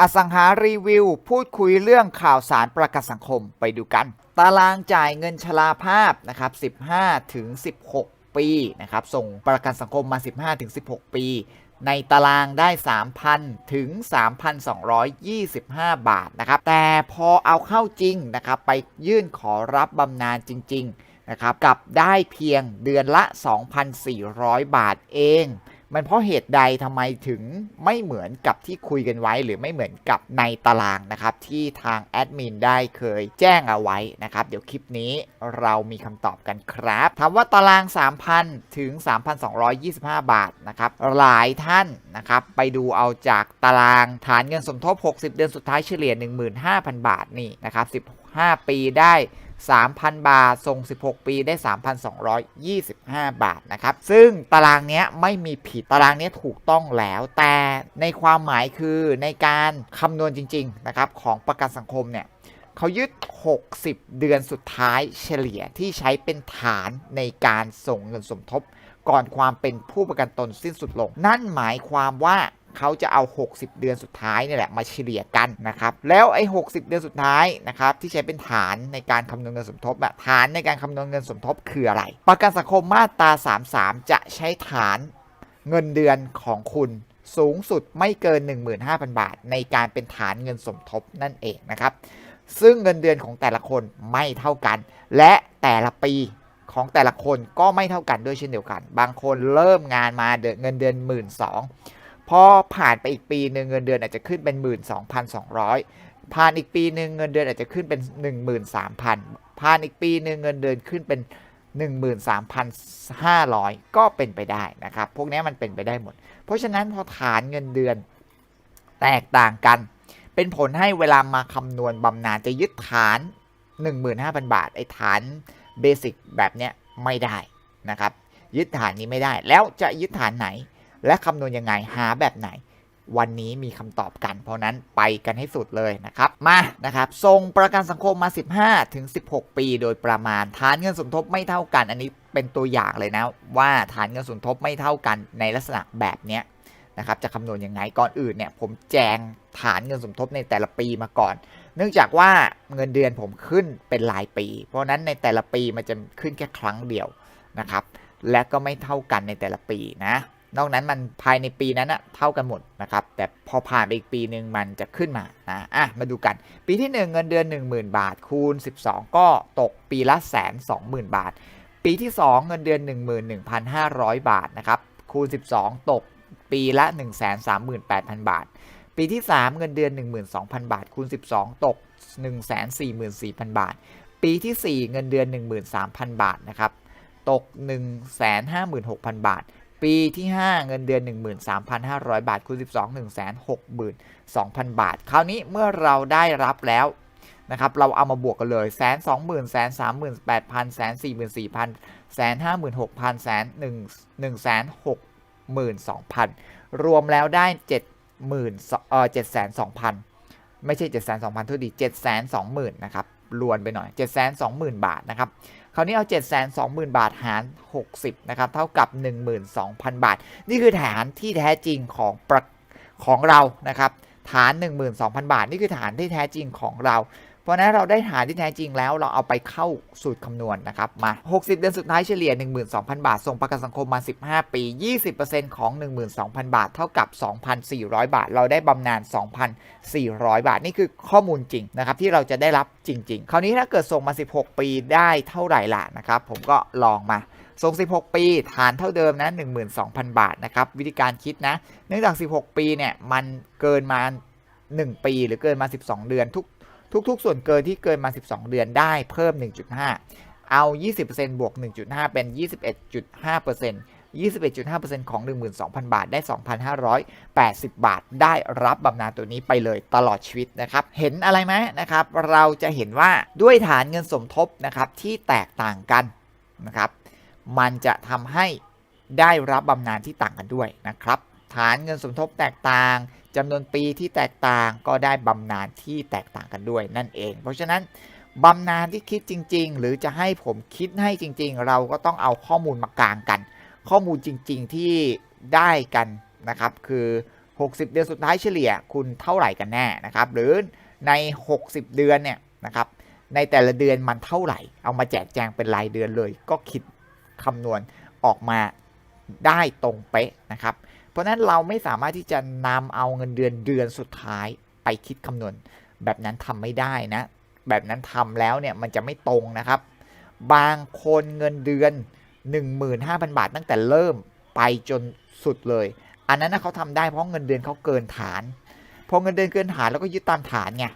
อสังหารีวิว พูดคุยเรื่องข่าวสารประกันสังคมไปดูกัน ตารางจ่ายเงินชราภาพนะครับ 15 ถึง 16 ปีนะครับ ส่งประกันสังคมมา 15 ถึง 16 ปี ในตารางได้ 3,000 ถึง 3,225 บาทนะครับ แต่พอเอาเข้าจริงนะครับ ไปยื่นขอรับบำนาญจริง ๆ นะครับ กลับได้เพียงเดือนละ 2,400 บาทเอง มันเพราะเหตุใดทำไมถึงไม่เหมือนกับที่คุยกันไว้ หรือไม่เหมือนกับในตารางนะครับ ที่ทางแอดมินได้เคยแจ้งเอาไว้นะครับ เดี๋ยวคลิปนี้เรามีคำตอบกันครับถามว่าตาราง 3,000 ถึง 3,225 บาทนะครับ หลายท่านนะครับ ไปดูเอาจากตารางฐานเงินสมทบ 60 เดือนสุดท้ายเฉลี่ย 15,000 บาทนี่นะครับ 15 ปีได้ 3,000 บาท ส่ง 16 ปีได้ 3,225 บาทนะครับ ซึ่งตารางเนี้ยไม่มีผิดตารางเนี้ยถูกต้องแล้ว แต่ในความหมายคือในการคำนวณจริงๆนะครับของประกันสังคมเนี่ยเขายึด 60 เดือนสุดท้ายเฉลี่ยที่ใช้เป็นฐานในการส่งเงินสมทบ ก่อนความเป็นผู้ประกันตนสิ้นสุดลง นั่นหมายความว่า เขาจะเอา 60 เดือนสุดท้ายนี่แหละมาเฉลี่ยกันนะครับแล้วไอ้60 เดือนสุดท้ายนะครับที่ใช้เป็นฐานในการคำนวณเงินสมทบอะฐานในการคำนวณเงินสมทบคืออะไร ประกันสังคมมาตรา 33 จะใช้ฐานเงินเดือนของคุณสูงสุดไม่เกิน 15,000 บาท ในการเป็นฐานเงินสมทบนั่นเองนะครับ ซึ่งเงินเดือนของแต่ละคนไม่เท่ากัน และแต่ละปีของแต่ละคนก็ไม่เท่ากันด้วยเช่นเดียวกัน บางคนเริ่มงานมาเดือนเงินเดือน 1 2ื่น พอผ่านไปอีกปีหนึ่งเงินเดือนอาจจะขึ้นเป็น 12,200 ผ่านอีกปีหนึ่งเงินเดือนอาจจะขึ้นเป็น 13,000 ผ่านอีกปีหนึ่งเงินเดือนขึ้นเป็น 13,500 ก็เป็นไปได้นะครับ พวกนี้มันเป็นไปได้หมด เพราะฉะนั้นพอฐานเงินเดือนแตกต่างกัน เป็นผลให้เวลามาคำนวณบำนาญจะยึดฐาน 15,000 บาท ไอ้ฐานเบสิกแบบเนี้ยไม่ได้นะครับ ยึดฐานนี้ไม่ได้ แล้วจะยึดฐานไหน และคำนวณยังไงหาแบบไหน วันนี้มีคำตอบกัน เพราะนั้นไปกันให้สุดเลยนะครับ มานะครับส่งประกันสังคมมา 15ถึง16 ปีโดยประมาณฐานเงินสมทบไม่เท่ากัน อันนี้เป็นตัวอย่างเลยนะ ว่าฐานเงินสมทบไม่เท่ากันในลักษณะแบบเนี้ยนะครับจะคำนวณยังไงก่อนอื่นเนี่ยผมแจงฐานเงินสมทบในแต่ละปีมาก่อน เนื่องจากว่าเงินเดือนผมขึ้นเป็นรายปี เพราะนั้นในแต่ละปีมันจะขึ้นแค่ครั้งเดียวนะครับ และก็ไม่เท่ากันในแต่ละปีนะ นอกนั้นมันภายในปีนั้นอะเท่ากันหมดนะครับแต่พอผ่านไปอีกปีหนึ่งมันจะขึ้นมานะอะมาดูกัน ปีที่ 1 เงินเดือน 10,000 บาท คูณ 12 ก็ตกปีละแสนสองหมื่นบาท ปีที่ 2 เงินเดือน 11,500 บาทนะครับคูณ 12 ตกปีละ 138,000 บาท ปีที่ 3 เงินเดือน 12,000 บาท คูณ 12 ตก 144,000 บาท ปีที่ 4 เงินเดือน 13,000 บาทนะครับตก 156,000 บาท ปีที่ 5 เงินเดือน 13,500 บาทคูณ12 162,000 บาท คราวนี้เมื่อเราได้รับแล้วนะครับเราเอามาบวกกันเลยแสนสองหมื่นแสนสามหมื่นแปดพันแสนสี่หมื่นสี่พันแสนห้าหมื่นหกพันแสนหนึ่งหนึ่งแสนหกหมื่นสองพันรวมแล้วได้เจ็ดหมื่นเออเจ็ดแสนสองพันไม่ใช่เจ็ดแสนสองพันทุดีเจ็ดแสนสองหมื่นนะครับ รวนไปหน่อย 720,000 บาทนะครับคราวนี้เอา 7 2 0 0 0 0 บาทหาร 60 นะครับ เท่ากับ 12,000 บาท นี่คือฐานที่แท้จริงของของเรานะครับ ฐาน 12,000 บาท นี่คือฐานที่แท้จริงของเรา เพราะนั้นเราได้ฐานที่แท้จริงแล้วเราเอาไปเข้าสูตรคำนวณนะครับมา 60 เดือนสุดท้ายเฉลี่ย 12,000 บาทส่งประกันสังคมมา 15 ปี 20%ของ 12,000 บาท เท่ากับ 2,400 บาท เราได้บำนาญ 2,400 บาท นี่คือข้อมูลจริงนะครับที่เราจะได้รับจริง ๆ คราวนี้ถ้าเกิดส่งมา 16 ปีได้เท่าไหร่ล่ะนะครับผมก็ลองมาส่ง 16 ปี ฐานเท่าเดิมนะ 12,000 บาท นะครับ วิธีการคิดนะ เนื่องจาก 16 ปี เนี่ย มันเกินมา 1 ปี หรือเกินมา 12 เดือน ทุก ทุกๆ ส่วนเกินที่เกินมา 12 เดือนได้เพิ่ม 1.5 เอา 20%บวก 1.5 เป็น 21.5% 21.5%ของ 12,000 บาท ได้ 2,580 บาท ได้รับบำนาญตัวนี้ไปเลยตลอดชีวิตนะครับ เห็นอะไรไหมนะครับ เราจะเห็นว่าด้วยฐานเงินสมทบนะครับที่แตกต่างกันนะครับ มันจะทำให้ได้รับบำนาญที่ต่างกันด้วยนะครับ ฐานเงินสมทบแตกต่าง จำนวนปีที่แตกต่างก็ได้บำนาญที่แตกต่างกันด้วยนั่นเอง เพราะฉะนั้นบำนาญที่คิดจริง ๆ หรือจะให้ผมคิดให้จริง ๆ เราก็ต้องเอาข้อมูลมากลางกัน ข้อมูลจริง ๆ ที่ได้กันนะครับ คือ 60 เดือนสุดท้ายเฉลี่ยคุณเท่าไหร่กันแน่นะครับ หรือใน 60 เดือนเนี่ยนะครับในแต่ละเดือนมันเท่าไหร่ เอามาแจกแจงเป็นรายเดือนเลย ก็คิดคำนวณออกมาได้ตรงเป๊ะนะครับ เพราะฉะนั้นเราไม่สามารถที่จะนำเอาเงินเดือนเดือนสุดท้ายไปคิดคำนวณ แบบนั้นทำไม่ได้นะ แบบนั้นทำแล้วเนี่ยมันจะไม่ตรงนะครับ บางคนเงินเดือน 15,000 บาทตั้งแต่เริ่มไปจนสุดเลย อันนั้นเขาทำได้เพราะเงินเดือนเขาเกินฐานพอเงินเดือนเกินฐานแล้วก็ยึดตามฐานไง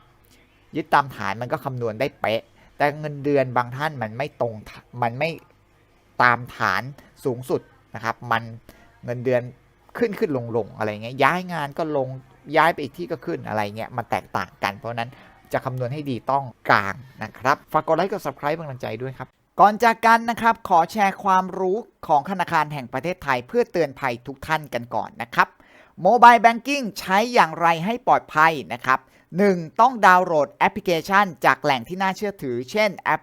ยึดตามฐานมันก็คำนวณได้เป๊ะ แต่เงินเดือนบางท่านมันไม่ตรงมันไม่ตามฐานสูงสุดนะครับ มันเงินเดือน ขึ้นขึ้นลงลงอะไรเงี้ยย้ายงานก็ลงย้ายไปอีกที่ก็ขึ้นอะไรเงี้ยมันแตกต่างกัน เพราะนั้นจะคำนวณให้ดีต้องกลางนะครับฝากกดไลค์กด subscribe เป็นกำลังใจด้วยครับ ก่อนจากกันนะครับ ขอแชร์ความรู้ของธนาคารแห่งประเทศไทย เพื่อเตือนภัยทุกท่านกันก่อนนะครับโมบายแบงกิ้งใช้อย่างไรให้ปลอดภัยนะครับ 1. ต้องดาวน์โหลดแอปพลิเคชัน จากแหล่งที่น่าเชื่อถือ เช่นแอป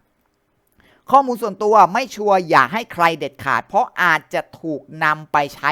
ข้อมูลส่วนตัวไม่ชัวร์อย่าให้ใครเด็ดขาด เพราะอาจจะถูกนำไปใช้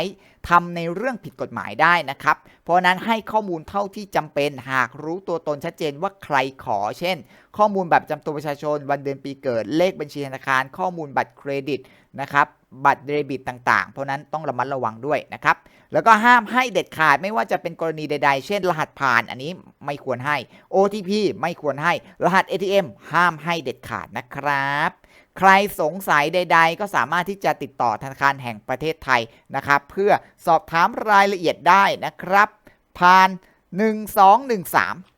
ทำในเรื่องผิดกฎหมายได้นะครับ เพราะนั้นให้ข้อมูลเท่าที่จำเป็นหากรู้ตัวตนชัดเจนว่าใครขอ เช่น ข้อมูลแบบจำตัวประชาชนวันเดือนปีเกิดเลขบัญชีธนาคาร ข้อมูลบัตรเครดิตนะครับ บัตรเดบิตต่างๆ เพราะนั้นต้องระมัดระวังด้วยนะครับ แล้วก็ห้ามให้เด็ดขาดไม่ว่าจะเป็นกรณีใด ๆ เช่น รหัสผ่านอันนี้ไม่ควรให้ OTP ไม่ควรให้ รหัส ATM ห้ามให้เด็ดขาดนะครับ ใครสงสัยใด ๆ ก็สามารถที่จะติดต่อธนาคารแห่งประเทศไทยนะครับ เพื่อสอบถามรายละเอียดได้นะครับ ผ่าน 1213